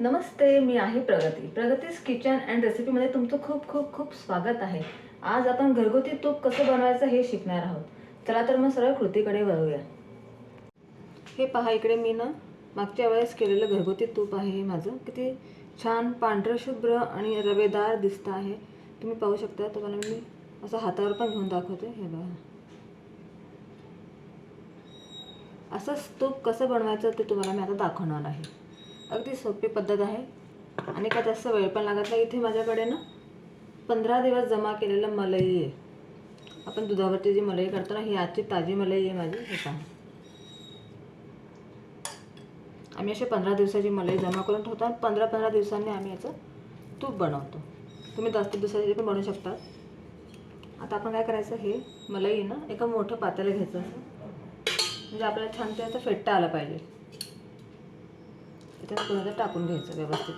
नमस्ते मी आहे प्रगती. प्रगतीज kitchen and रेसिपीमध्ये तुमचं खूप खूप खूप स्वागत आहे. आज आपण घरगुती तूप कसं बनवायचं हे शिकणार आहोत. चला तर मग सरळ कृतीकडे वळूया. हे पहा इकडे मी ना मागच्या वेळेस केलेलं घरगुती तूप आहे हे माझं. किती छान पांढरं शुभ्र आणि रवेदार दिसतं आहे. तुम्ही पाहू शकता तुम्हाला मी असं हातावर पण घेऊन दाखवते. हे बघा. असंच तूप कसं बनवायचं ते तुम्हाला मी आता दाखवणार आहे. अगदी सोपी पद्धत आहे. आणि काय जास्त वेळ पण लागत नाही. इथे माझ्याकडे ना पंधरा दिवस जमा केलेलं मलई आहे. आपण दुधावरची जी मलई करतो ना ही आजची ताजी मलई आहे माझी हे पहा आम्ही असे पंधरा दिवसाची मलई जमा करून ठेवतो आणि पंधरा पंधरा दिवसांनी आम्ही याचं तूप बनवतो. तुम्ही जास्त दिवसाची पण बनवू शकता. आता आपण काय करायचं हे मलई ना एका मोठं पातेलं घ्यायचं असं. म्हणजे आपल्याला छान ते असं फेटता आलं पाहिजे. त्याच्यात थोडं टाकून घ्यायचं व्यवस्थित.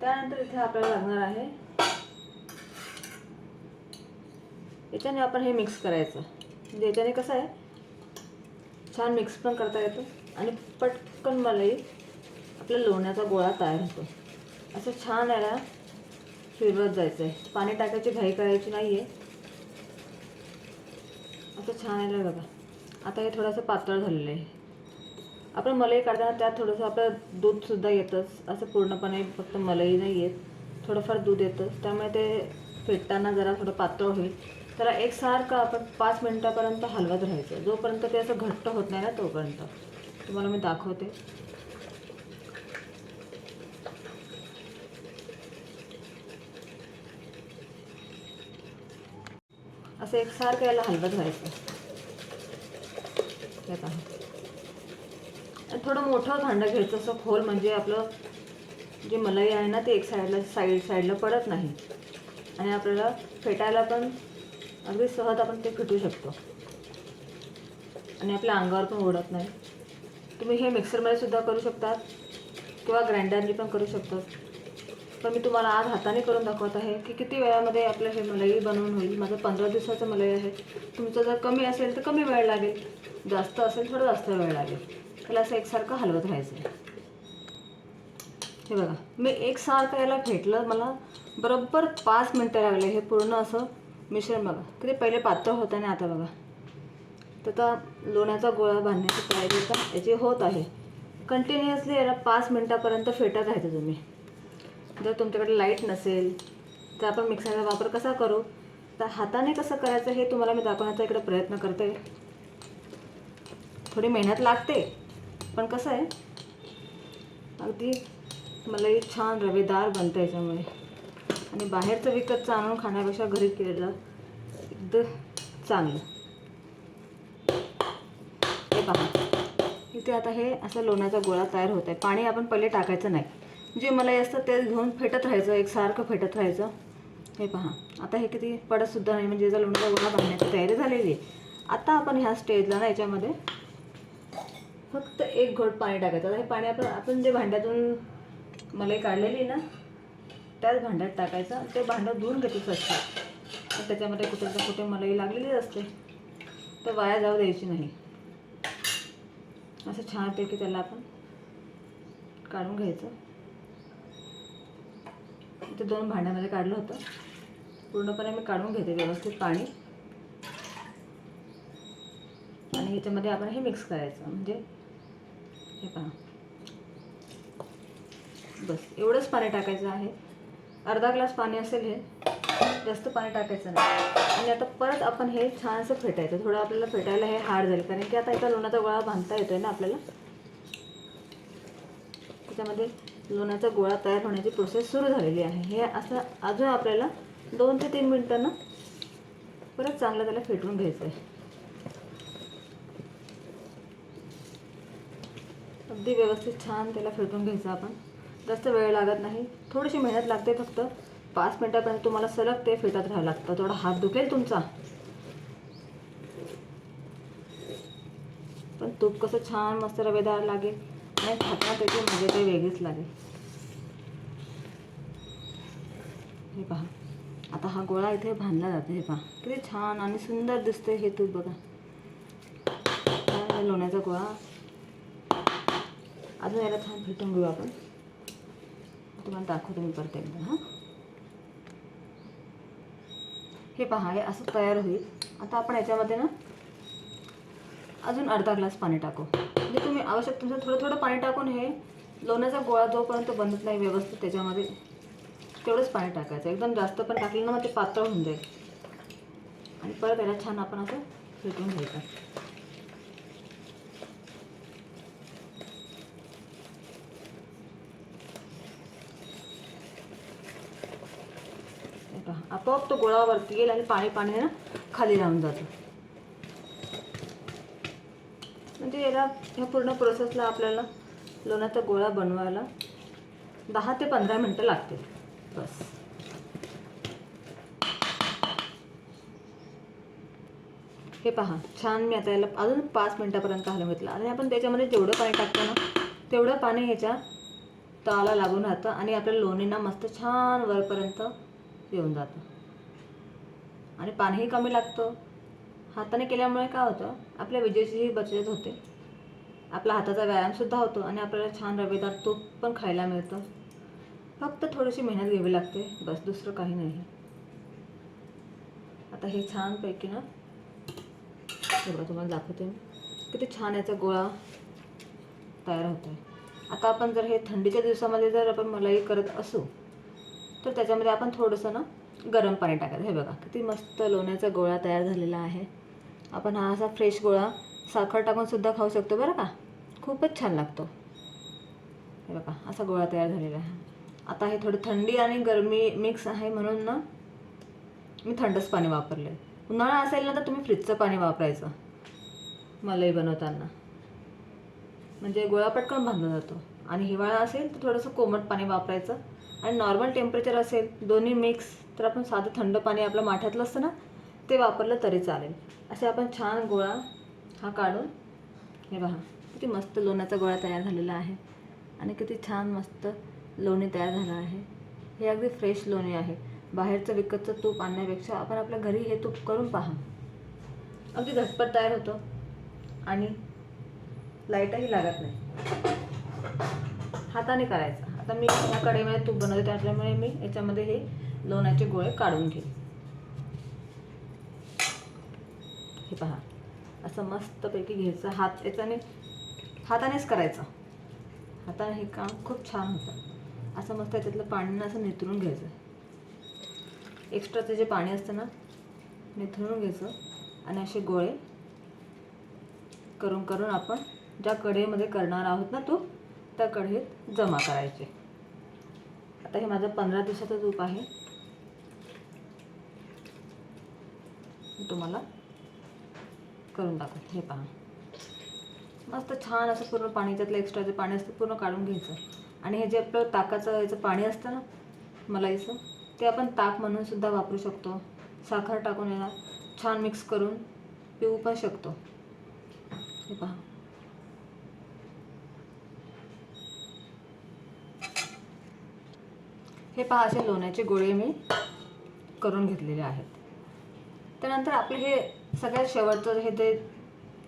त्यानंतर इथे आपल्याला लागणार आहे याच्याने आपण हे मिक्स करायचं. म्हणजे याच्याने कसं आहे छान मिक्स पण करता येतं आणि पटकन मलाही आपल्या लोण्याचा गोळा तयार होतो. असं छान याला फिरवत जायचं आहे पाणी टाकायची घाई करायची नाही आहे मस्त छान आहे बघा. आता हे थोडंसं पातळ झालेलं आहे. आपण मलई काढताना त्यात थोडंसं आपलं दूधसुद्धा येतंच. असं पूर्णपणे फक्त मलई नाही येत. थोडंफार दूध येतंच. त्यामुळे ते फेटताना जरा थोडं पातळ होईल. त्याला एकसारखं आपण पाच मिनटापर्यंत हलवत राहायचं. जोपर्यंत ते असं घट्ट होत नाही ना तोपर्यंत. तुम्हाला मी दाखवते. असं एकसारखं याला हलवत राहायचं हे आणि थोडं मोठं भांडं घ्यायचं असं खोल म्हणजे आपलं जे मलाई आहे ना ते एक साईडला साईड साईडला पडत नाही. आणि आपल्याला फेटायला पण अगदी सहज आपण ते फेटू शकतो. आणि आपल्या अंगावर पण ओढत नाही. तुम्ही हे मिक्सरमध्ये सुद्धा करू शकतात किंवा ग्राइंडरनी पण करू शकतात. पण मी तुम्हाला आज हाताने करून दाखवत आहे की किती वेळामध्ये आपलं हे मलाई बनवून होईल. माझं पंधरा दिवसाचं मलाई आहे. तुमचं जर कमी असेल तर कमी वेळ लागेल. जास्त असेल थोडं जास्त वेळ लागेल. त्याला असं एकसारखं हलवत राहायचं हे बघा मी एकसारखं याला फेटलं. मला बरोबर पाच मिनटं लागले. हे पूर्ण असं मिश्रण बघा. किती पहिले पातळ होतं आणि आता बघा. तर आता लोण्याचा गोळा बांधण्याची तयारी आता याची होत आहे. कंटिन्युअसली याला पाच मिनटापर्यंत फेटत राहायचं तुम्ही. जर तुमच्याकडे लाइट नसेल तर आपण मिक्सरचा वापर कसा करू? तर हाताने कसं करायचं हे तुम्हाला मी दाखवण्याचा इकडे प्रयत्न करते. थोडी मेहनत लागते पण कसं आहे? अगदी मलाही छान रवेदार बनतं याच्यामुळे. आणि बाहेरचं विकतचं आणून खाण्यापेक्षा घरी केलेलं एकदम चांगलं. हे पहा इथे आता हे असं लोण्याचा गोळा तयार होत आहे पाणी आपण पहिले टाकायचं नाही. जे मलाई असतं ते घेऊन फेटत राहायचं एकसारखं फेटत राहायचं. हे पहा. आता हे किती पडतसुद्धा नाही म्हणजे याचा लोणचा गोळा बांधण्याची तयारी झालेली आहे. आता आपण ह्या स्टेजला ना याच्यामध्ये फक्त एक घोट पाणी टाकायचं. आता हे पाणी आपण आपण जे भांड्यातून मलाई काढलेली ना त्याच भांड्यात टाकायचं ते भांडं धुवून घेतो स्वच्छ. त्याच्यामध्ये कुठे ना कुठे मलाई लागलेली असते. तर वाया जाऊ द्यायची नाही. असं छानपैकी त्याला आपण काढून घ्यायचं. ते दोन भांड्यामध्ये काढलं होतं. पूर्णपणे मी काढून घेते व्यवस्थित पाणी. आणि ह्याच्यामध्ये आपण हे मिक्स करायचं म्हणजे हे पहा. बस एवढंच पाणी टाकायचं आहे. अर्धा ग्लास पाणी असेल हे जास्त पाणी टाकायचं नाही. आणि आता परत आपण हे छानसं फेटायचं थोडं आपल्याला फेटायला हे हार्ड जाईल कारण की आता इथं लोणाचा गोळा बांधता येतो आहे ना आपल्याला. त्याच्यामध्ये लोण्याचा गोळा तयार होण्याची प्रोसेस सुरू झालेली आहे. हे असं अजून आपल्याला दोन ते तीन मिनटांना परत चांगलं त्याला फेटून घ्यायचं आहे. अगदी व्यवस्थित छान त्याला फेटून घ्यायचं आपण. जास्त वेळ लागत नाही. थोडीशी मेहनत लागते फक्त. पाच मिनटापर्यंत तुम्हाला सलग ते फेटत राहावं लागतं. थोडा हात दुखेल तुमचा. पण तूप कसं छान मस्त रवेदार लागेल. आणि खाताना त्याची मजा काही वेगळीच लागेल. हे पहा आता हा गोळा इथे बांधला जातो हे पहा. किती छान आणि सुंदर दिसते हे तूप बघा. लोण्याचा गोळा. अजून याला छान भेटून घेऊ आपण. तुम्हाला दाखवतो मी परत एकदा हां. हे पहा हे असं तयार होईल. आता आपण याच्यामध्ये ना अजून अर्धा ग्लास पाणी टाकू. म्हणजे तुम्ही आवश्यक तुमचं थोडं थोडं पाणी टाकून हे लोण्याचा गोळा जोपर्यंत बनत नाही व्यवस्थित त्याच्यामध्ये तेवढंच पाणी टाकायचं. एकदम जास्त पण टाकलं ना मग ते पातळ होऊन जाईल. आणि परत याला छान आपण असं फेटून घ्यायचं. आपोआप तो गोळावरती येईल आणि पाणी पाणी ना खाली राहून जातं. म्हणजे याला ह्या पूर्ण प्रोसेसला आपल्याला लोण्याचा गोळा बनवायला दहा ते पंधरा मिनटं लागतील. बस. हे पहा छान मी आता याला अजून पाच मिनटापर्यंत हलवून घेतलं. आणि आपण त्याच्यामध्ये जेवढं पाणी टाकतो ना तेवढं पाणी ह्याच्या तळाला लागून राहतं आणि आपल्या लोणींना मस्त छान वरपर्यंत येऊन जातं. आणि पाणीही कमी लागतं. हाताने केल्यामुळे काय होतं आपल्या विजेचीही बचत होते. आपला हाताचा व्यायामसुद्धा होतो आणि आपल्याला छान रवेदार तूप पण खायला मिळतं. फक्त थोडीशी मेहनत घ्यावी लागते बस दुसरं काही नाही. आता हे छानपैकी ना हे बघा तुम्हाला दाखवते मी. किती छान याचा गोळा तयार होतो आहे आता आपण जर हे थंडीच्या दिवसामध्ये जर आपण मलाई करत असू तर त्याच्यामध्ये आपण थोडंसं ना गरम पाणी टाकायचं. हे बघा किती मस्त लोण्याचा गोळा तयार झालेला आहे. आपण हा असा फ्रेश गोळा साखर टाकूनसुद्धा खाऊ शकतो बरं का? खूपच छान लागतो. हे बघा असा गोळा तयार झालेला आहे. आता हे थोडी थंडी आणि गरमी मिक्स आहे म्हणून ना मी थंडच पाणी वापरले उन्हाळा असेल ना तर तुम्ही फ्रीजचं पाणी वापरायचं. मलाई बनवताना. म्हणजे गोळा पटकन बांधला जातो. आणि हिवाळा असेल तर थोडंसं कोमट पाणी वापरायचं. आणि नॉर्मल टेम्परेचर असेल दोन्ही मिक्स तर आपण साधं थंड पाणी आपलं माठ्यातलं असतं ना ते वापरलं तरी चालेल. असे आपण छान गोळा हा काढून हे पहा किती मस्त लोण्याचा गोळा तयार झालेला आहे. आणि किती छान मस्त लोणी तयार झालं आहे. हे अगदी फ्रेश लोणी आहे. बाहेरचं विकतचं तूप आणण्यापेक्षा आपण आपल्या घरी हे तूप करून पहा. अगदी झटपट तयार होतं. आणि लाईटही लागत नाही. हाताने करायचं. आता मी या कडेमध्ये तूप बनवते त्याच्यामुळे मी याच्यामध्ये हे लोण्याचे गोळे काढून घेईन हे पहा. असं मस्तपैकी घ्यायचं हात याच्याने हातानेच करायचं. हाताने हे काम खूप छान होतं. असं मस्त याच्यातलं पाणी असं निथरून घ्यायचं. एक्स्ट्राचं जे पाणी असतं ना निथरून घ्यायचं आणि असे गोळे करून करून आपण ज्या कढईमध्ये करणार आहोत ना तो त्या कढईत जमा करायचे. आता हे माझं पंधरा दिवसाचं तूप आहे. तुम्हाला करून टाकू. हे पहा. मस्त छान असं पूर्ण पाणी त्यातलं एक्स्ट्रा जे पाणी असतं पूर्ण काढून घ्यायचं. आणि हे जे आपलं ताकाचं याचं पाणी असतं ना मलाईचं ते आपण ताक म्हणून सुद्धा वापरू शकतो. साखर टाकून याला छान मिक्स करून पिऊ पण शकतो. हे पहा. हे पहा असे लोण्याचे गोळे मी करून घेतलेले आहेत. त्यानंतर आपले हे सगळ्यात शेवटचं हे ते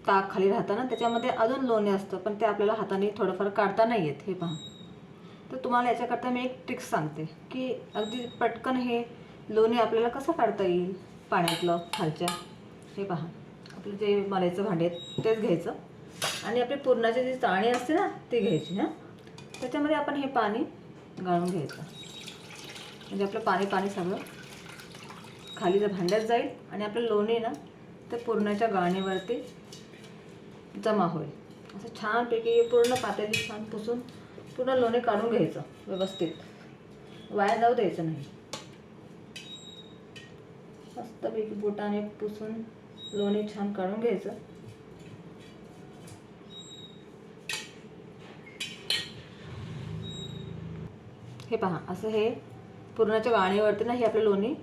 ताक खाली राहतं ना त्याच्यामध्ये अजून लोणे असतं पण ते आपल्याला हाताने थोडंफार काढता नाही येत हे पहा. तर तुम्हाला याच्याकरता मी एक ट्रिक्स सांगते की अगदी पटकन हे लोणी आपल्याला कसं काढता येईल पाण्यातलं खालच्या? हे पहा. आपलं जे मलाईचं भांडे आहेत तेच घ्यायचं. आणि आपली पुरणाची जी चाळणी असते ना ती घ्यायची हां? त्याच्यामध्ये आपण हे पाणी गाळून घ्यायचं. म्हणजे आपलं पाणी पाणी सगळं खाली जर भांड्यात जाईल आणि आपलं लोणी ना ते पुरणाच्या गाळणीवरती जमा होईल. असं छानपैकी पूर्ण पातेली छान पुसून पूर्ण लोणी काढून घ्यायचं व्यवस्थित. वाया जाऊ द्यायचं नाही. मस्तपैकी बोटाने पुसून लोणी छान काढून घ्यायचं. हे पहा असं हे पुरणाच्या गाणीवरती ना हे आपलं लोणी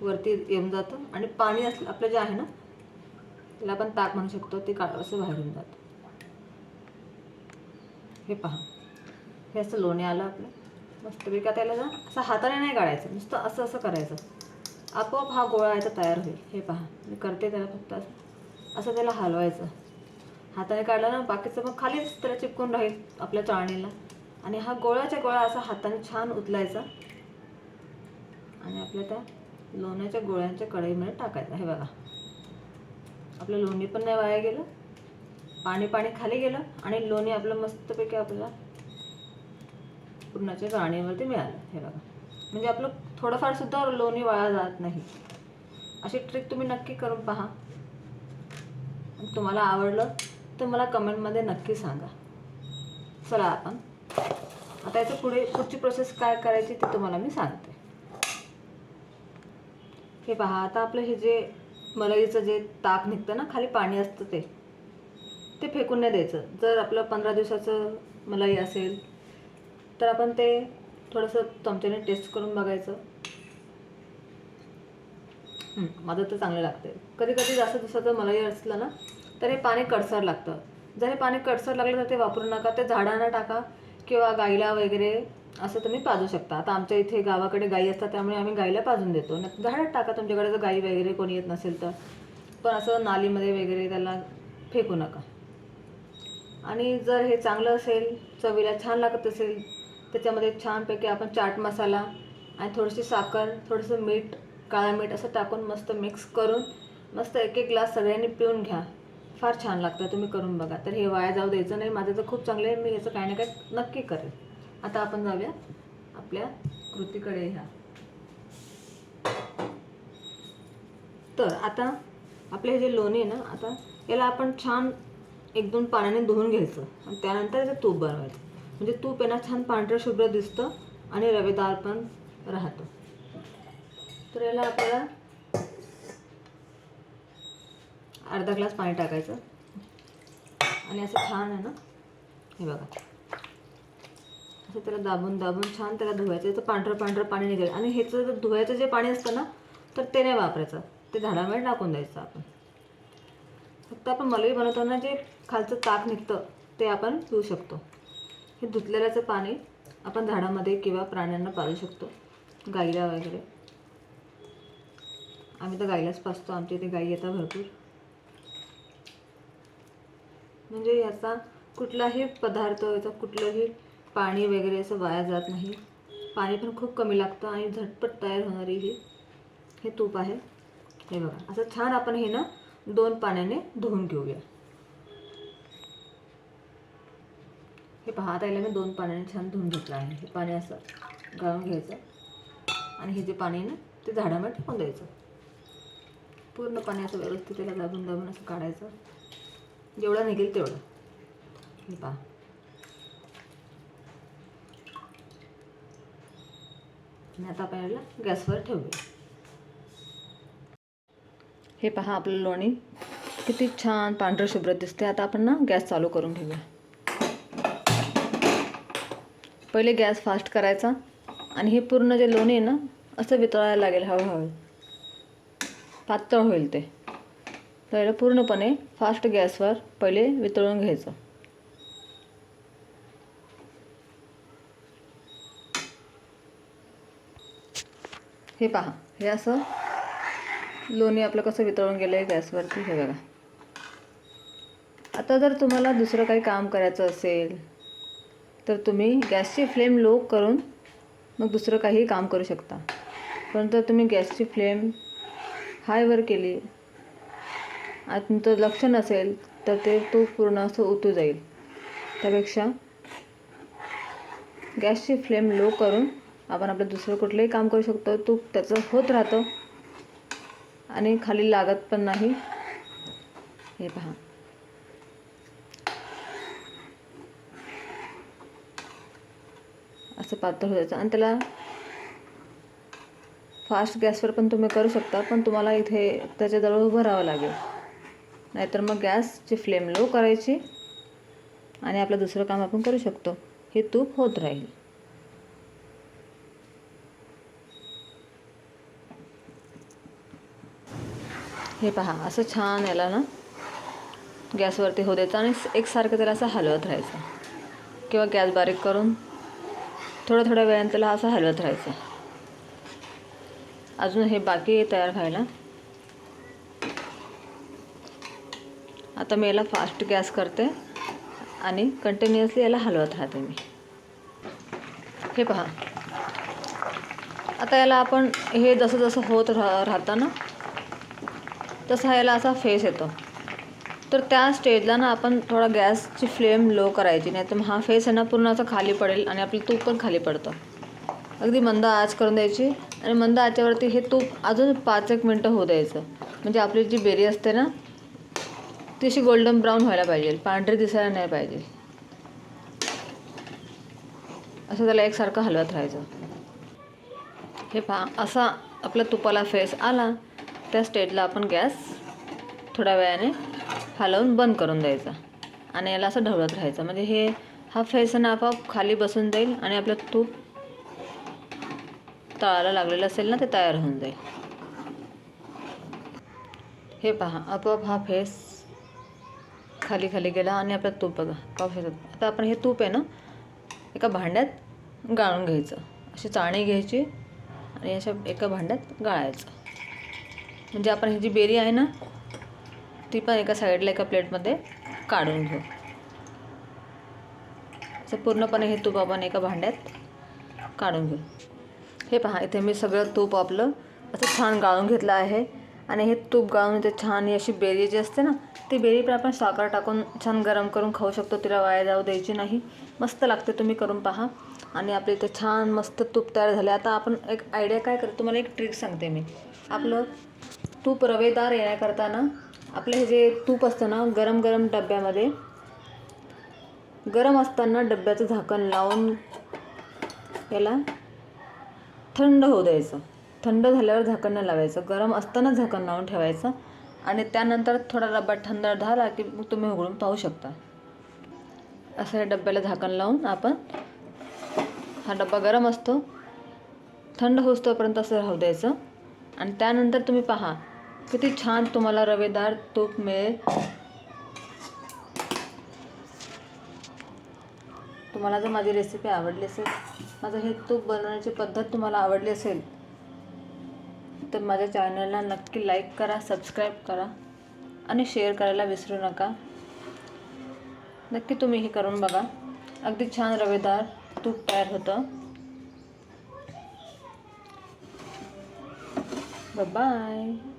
वरती येऊन जातं आणि पाणी असलं आपलं जे आहे ना त्याला आपण ताक म्हणू शकतो ते काढ असं बाहेरून येऊन जातं. हे पहा. हे असं लोणी आलं आपलं. मस्तपैकी आता याला ना असं हाताने नाही काढायचं. नुसतं असं असं करायचं. आपोआप हा गोळा आहे तयार होईल. हे पहा. मी करते त्याला फक्त असं. असं त्याला हलवायचं. हाताने काढला ना बाकीचं मग खालीच त्याला चिपकून राहील आपल्या चाळणीला. आणि हा गोळाच्या गोळा असा हाताने छान उचलायचा आणि आपल्या त्या लोण्याच्या गोळ्यांच्या कढईमध्ये टाकायचा. हे बघा. आपलं लोणी पण नाही वाया गेलं. पाणी पाणी खाली गेलं आणि लोणी आपलं मस्तपैकी आपल्याला पूर्णाच्या गाणीवरती मिळालं. हे बघा. म्हणजे आपलं थोडंफार सुद्धा लोणी वाया जात नाही. अशी ट्रिक तुम्ही नक्की करून पहा. तुम्हाला आवडलं तर मला कमेंटमध्ये नक्की सांगा. चला आपण. आता याचं पुढे पुढची प्रोसेस काय करायची ते तुम्हाला मी सांगते. हे पहा आता आपलं हे जे मलईचं जे ताक निघतं ना खाली पाणी असतं ते ते फेकून नाही द्यायचं. जर आपलं पंधरा दिवसाचं मलाई असेल तर आपण ते थोडंसं चमच्याने टेस्ट करून बघायचं. माझं तर चांगलं लागतं. कधी कधी जास्त दिवसाचं मलाई असलं ना तर हे पाणी कडसर लागतं. जर हे पाणी कडसर लागलं तर ते वापरू नका. ते झाडांना टाका किंवा गाईला वगैरे असं तुम्ही पाजू शकता. आता आमच्या इथे गावाकडे गाई असतात त्यामुळे आम्ही गाईला पाजून देतो. न झाडात टाका तुमच्याकडे जर गाई वगैरे कोणी येत नसेल तर. पण असं नालीमध्ये वगैरे त्याला फेकू नका. आणि जर हे चांगलं असेल चवीला छान लागत असेल त्याच्यामध्ये छानपैकी आपण चाट मसाला आणि थोडीशी साखर थोडंसं मीठ काळा मीठ असं टाकून मस्त मिक्स करून मस्त एक एक ग्लास सगळ्यांनी पिऊन घ्या. फार छान लागतं तुम्ही करून बघा. तर हे वाया जाऊ द्यायचं नाही. माझं तर खूप चांगलं आहे मी याचं काही ना काही नक्की करेन. आता आपण जाऊया आपल्या कृतीकडे ह्या. तर आता आपले हे जे लोणी आहे ना आता याला आपण छान एक दोन पाण्याने धुवून घ्यायचं आणि त्यानंतर याचं तूप बनवायचं. म्हणजे तूप येणं छान पांढरं शुभ्र दिसतं आणि रवेदार पण राहतं. तर याला आपल्याला अर्धा ग्लास पाणी टाकायचं. आणि असं छान आहे ना हे बघा. असं त्याला दाबून दाबून छान त्याला धुवायचं. तर पांढरं पांढरं पाणी निघेल. आणि ह्याचं जर धुवायचं जे पाणी असतं ना तर ते नाही वापरायचं. ते झाडामध्ये टाकून द्यायचं आपण. फक्त आपण मलई बनवताना जे खालचं ताक निघतं ते आपण पिऊ शकतो. हे धुतलेल्याचं पाणी आपण झाडामध्ये किंवा प्राण्यांना पाजू शकतो. गाईला वगैरे. आम्ही तर गाईलाच पाजतो. आमच्या इथे गाई येतात भरपूर. म्हणजे याचा कुठलाही पदार्थ याचा कुठलंही पाणी वगैरे असं वाया जात नाही. पाणी पण खूप कमी लागतं आणि झटपट तयार होणारी ही हे तूप आहे. हे बघा असं छान आपण हे ना दोन पाण्याने धुवून घेऊया. हे पहा आता याला मी दोन पाण्याने छान धुवून घेतलं आहे. हे पाणी असं गाळून घ्यायचं आणि हे जे पाणी आहे ना ते झाडामध्ये टाकून द्यायचं. पूर्ण पाणी असं व्यवस्थित त्याला दाबून दाबून असं काढायचं. जेवढं निघेल तेवढं. हे पहा. आणि आता आपण याला गॅसवर ठेवूया हे पहा आपलं लोणी. किती छान पांढरं शुभ्र दिसते आता आपण ना गॅस चालू करून ठेवूया पहिले गॅस फास्ट करायचा आणि हे पूर्ण जे लोणी आहे ना असं वितळायला लागेल हळूहळू. पातळ होईल ते. तर पूर्णपणे फास्ट गॅसवर पहिले वितळून घ्यायचं. हे पहा हे असं लोणी आपलं कसं वितळून गेलं आहे गॅसवरती हे बघा. आता जर तुम्हाला दुसरं काही काम करायचं असेल तर तुम्ही गॅसची फ्लेम लो करून मग दुसरं काही काम करू शकता. परंतु तुम्ही गॅसची फ्लेम हायवर केली आणि तुमचं लक्ष नसेल तर ते तूप पूर्ण असं उतू जाईल. त्यापेक्षा गॅसची फ्लेम लो करून आपण आपलं दुसरं कुठलंही काम करू शकतो तूप त्याचं होत राहतं. आणि खाली लागत पण नाही. हे पहा. असं पातळ होतं आणि त्याला फास्ट गॅसवर पण तुम्ही करू शकता पण तुम्हाला इथे त्याच्याजवळ उभं राहावं लागेल. नाहीतर मग गॅसची फ्लेम लो करायची आणि आपलं दुसरं काम आपण करू शकतो. हे तूप होत राहील. हे पहा असं छान याला ना गॅसवरती होऊ द्यायचं आणि एकसारखं त्याला असं हलवत राहायचं. किंवा गॅस बारीक करून थोड्या थोड्या वेळाने त्याला असं हलवत राहायचं. अजून हे बाकी तयार व्हायला. आता मी याला फास्ट गॅस करते आणि कंटिन्युअसली याला हलवत राहते मी. हे पहा. आता याला आपण हे जसं जसं होत राह राहताना तसा याला असा फेस येतो. तर त्या स्टेजला ना आपण थोडा गॅसची फ्लेम लो करायची नाही तर मग हा फेस आहे ना पूर्ण असा खाली पडेल आणि आपलं तूप पण खाली पडतं. अगदी मंद आच करून द्यायची आणि मंद आचेवरती हे तूप अजून पाच एक मिनटं होऊ द्यायचं. म्हणजे आपली जी बेरी असते ना ती अशी गोल्डन ब्राऊन व्हायला पाहिजे पांढरी दिसायला नाही पाहिजे. असं त्याला एकसारखं हलवत राहायचं. हे पहा असा आपल्या तुपाला फेस आला त्या स्टेटला आपण गॅस थोड्या वेळाने हलवून बंद करून द्यायचा. आणि याला असं ढवळत राहायचं. म्हणजे हे हा फेस ना आपोआप खाली बसून जाईल आणि आपलं तूप तळाला लागलेलं असेल ना ते तयार होऊन जाईल. हे पहा आपोआप हा फेस खाली खाली गेला आणि आपलं तूप बघा पाहू आता आपण हे तूप आहे ना एका भांड्यात गाळून घ्यायचं. अशी चाळणी घ्यायची आणि अशा एका भांड्यात गाळायचं. म्हणजे आपण ही जी बेरी आहे ना ती पण एका साईडला एका प्लेटमध्ये काढून घेऊ. असं पूर्णपणे हे तूप आपण एका भांड्यात काढून घेऊ. हे पहा इथे मी सगळं तूप आपलं असं छान गाळून घेतलं आहे. आणि हे तूप गाळून इथे छान ही अशी बेरी जी असते ना ती बेरी पण आपण साखर टाकून छान गरम करून खाऊ शकतो. तिला वाया जाऊ द्यायची नाही. मस्त लागते तुम्ही करून पहा. आणि आपले इथे छान मस्त तूप तयार झाले. आता आपण एक आयडिया काय करतो तुम्हाला एक ट्रिक सांगते मी. आपलं तूप रवेदार येण्याकरता ना आपलं हे जे तूप असतं ना गरम गरम डब्यामध्ये गरम असताना डब्याचं झाकण लावून याला थंड होऊ द्यायचं. थंड झाल्यावर झाकण नाही लावायचं. गरम असताना झाकण लावून ठेवायचं आणि त्यानंतर थोडा डब्बा थंड झाला की मग तुम्ही उघडून पाहू शकता. असं या डब्याला झाकण लावून आपण हा डब्बा गरम असतो. थंड होतोपर्यंत असं राहू द्यायचं. आणि त्यानंतर तुम्ही पहा किती छान तुम्हाला रवेदार तूप मिळेल. तुम्हाला जर माझी रेसिपी आवडली असेल माझं हे तूप बनवण्याची पद्धत तुम्हाला आवडली असेल तर माझ्या चॅनलला नक्की लाईक करा सबस्क्राईब करा आणि शेअर करायला विसरू नका. नक्की तुम्ही हे करून बघा. अगदी छान रवेदार तूप तयार होतं. बाय